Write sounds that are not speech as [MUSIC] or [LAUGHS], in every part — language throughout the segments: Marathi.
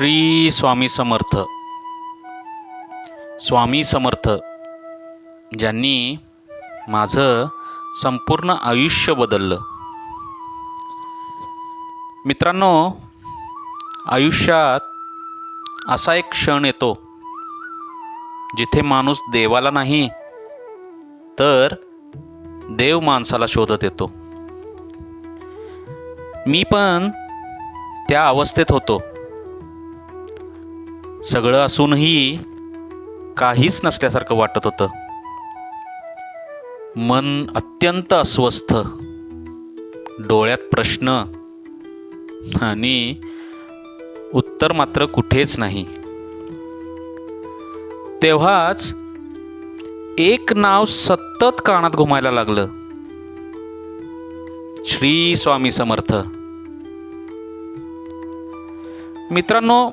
श्री स्वामी समर्थ. स्वामी समर्थ ज्यांनी माझं संपूर्ण आयुष्य बदललं. मित्रांनो आयुष्यात असा एक क्षण येतो जिथे माणूस देवाला नाही तर देव माणसाला शोधत येतो. मी पण त्या अवस्थेत होतो. सगळं असूनही काहीच नसल्यासारखं वाटत होतं. मन अत्यंत अस्वस्थ. डोळ्यात प्रश्न. आणि उत्तर मात्र कुठेच नाही. तेव्हाच एक नाव सतत कानात घुमायला लागलं. श्री स्वामी समर्थ. मित्रांनो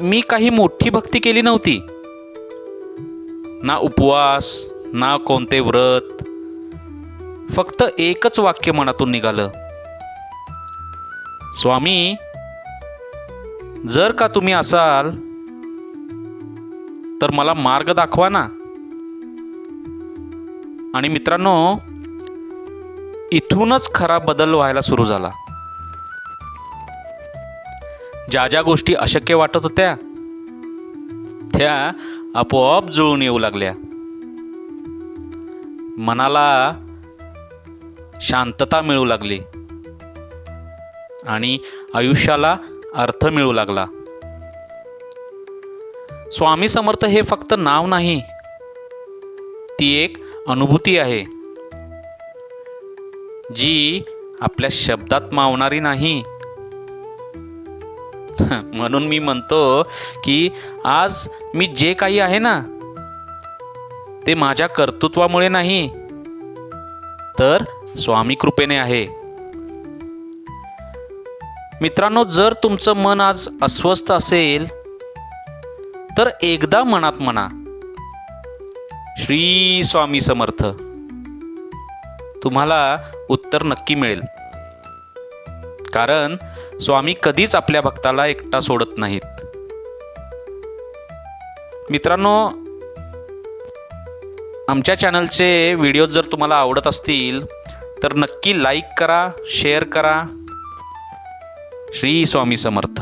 मी काही मोठी भक्ती केली नव्हती. ना उपवास ना कोणते व्रत. फक्त एकच वाक्य मनातून निघालं. स्वामी जर का तुम्ही असाल तर मला मार्ग दाखवा ना. आणि मित्रांनो इथूनच खरा बदल व्हायला सुरू झाला. ज्या ज्या गोष्टी अशक्य वाटत होत्या त्या आपोआप जुळून येऊ लागल्या. मनाला शांतता मिळू लागली आणि आयुष्याला अर्थ मिळू लागला. स्वामी समर्थ हे फक्त नाव नाही ती एक अनुभूती आहे जी आपल्या शब्दात मावणारी नाही. [LAUGHS] म्हणून मी म्हणतो की आज मी जे काही आहे ना ते माझ्या कर्तृत्वामुळे नाही तर स्वामी कृपेने आहे. मित्रांनो जर तुमचं मन आज अस्वस्थ असेल तर एकदा मनात म्हणा श्री स्वामी समर्थ तुम्हाला उत्तर नक्की मिळेल. कारण स्वामी कधीच आपल्या भक्ताला एकटा सोडत नाहीत. मित्रांनो आमच्या चॅनलचे व्हिडिओ जर तुम्हाला आवडत असतील तर नक्की लाईक करा शेअर करा. श्री स्वामी समर्थ.